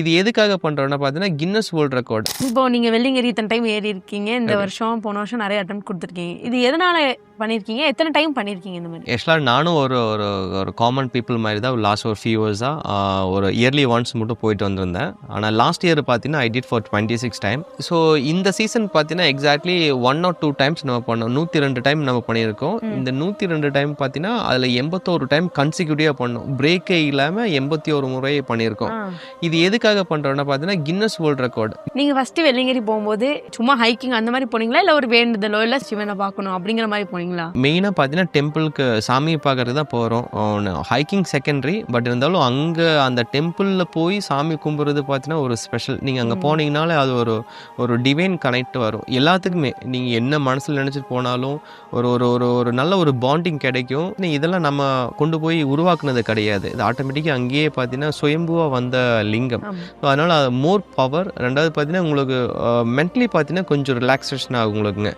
இது எதுக்காக பண்ணுறோன்னா பார்த்தீங்கன்னா கின்னஸ் வேர்ல்ட் ரெக்கார்ட் இப்போ நீங்க வெள்ளிங்கிரி இத்தனை டைம் ஏறி இருக்கீங்க. இந்த வருஷம் போன வருஷம் நிறைய அட்டம் கொடுத்துருக்கீங்க. இது எதனால பண்ணிருக்கீங்க? எத்தனை டைம் பண்ணிருக்கீங்க இந்த மாதிரி? ஆக்சுவலாக நானும் ஒரு ஒரு ஒரு காமன் பீப்புள் மாதிரி தான் லாஸ்ட் ஒரு ஃபியூ இயர்ஸாக ஒரு இயர்லி ஒன்ஸ் மட்டும் போயிட்டு வந்திருந்தேன். ஆனால் லாஸ்ட் இயர் பார்த்தீங்கன்னா I did for twenty six time so இந்த சீசன் பார்த்தீங்கன்னா exactly one or two times நம்ம பண்ணோம். நூற்றி ரெண்டு டைம் நம்ம பண்ணியிருக்கோம். இந்த நூற்றி ரெண்டு டைம் பார்த்தீங்கன்னா அதில் எண்பத்தோரு டைம் கன்சிக்யூட்டிவாக பண்ணோம். பிரேக்கே இல்லாமல் எண்பத்தி ஒரு முறை பண்ணியிருக்கோம். இது எதுக்காக பண்ணுறோன்னா பார்த்தீங்கன்னா கின்னஸ் வேர்ல்ட் ரெக்கார்டு நீங்க ஃபர்ஸ்ட் வெள்ளிங்கிரி போகும்போது சும்மா ஹைக்கிங் அந்த மாதிரி போனீங்களா? இல்ல ஒரு வேண்டுதலோ இல்ல சிவனை பார்க்கணும் அப்படிங்கிற மாதிரி போனீங்களா? மெயினாக பார்த்தீங்கன்னா டெம்பிளுக்கு சாமியை பார்க்கறது தான் போகிறோம் ஹைக்கிங் செகண்டரி பட் இருந்தாலும் அங்கே அந்த டெம்பிளில் போய் சாமி கும்பிட்றது பார்த்தீங்கன்னா ஒரு ஸ்பெஷல் நீங்கள் அங்கே. போனீங்கனாலே அது ஒரு ஒரு டிவைன் கனெக்ட் வரும். எல்லாத்துக்குமே. நீங்கள் என்ன மனசில் நினச்சிட்டு போனாலும் ஒரு ஒரு ஒரு ஒரு நல்ல ஒரு பாண்டிங் கிடைக்கும். இதெல்லாம் நம்ம கொண்டு போய் உருவாக்குனது கிடையாது. இது ஆட்டோமேட்டிக்காக அங்கேயே பார்த்தீங்கன்னா சுயம்புவாக வந்த லிங்கம். ஆமா. ஸோ அதனால் அது மோர் பவர் ரெண்டாவது பார்த்தீங்கன்னா உங்களுக்கு மென்டலி பார்த்தீங்கன்னா கொஞ்சம் ரிலாக்ஸேஷன் ஆகும் உங்களுக்குங்க.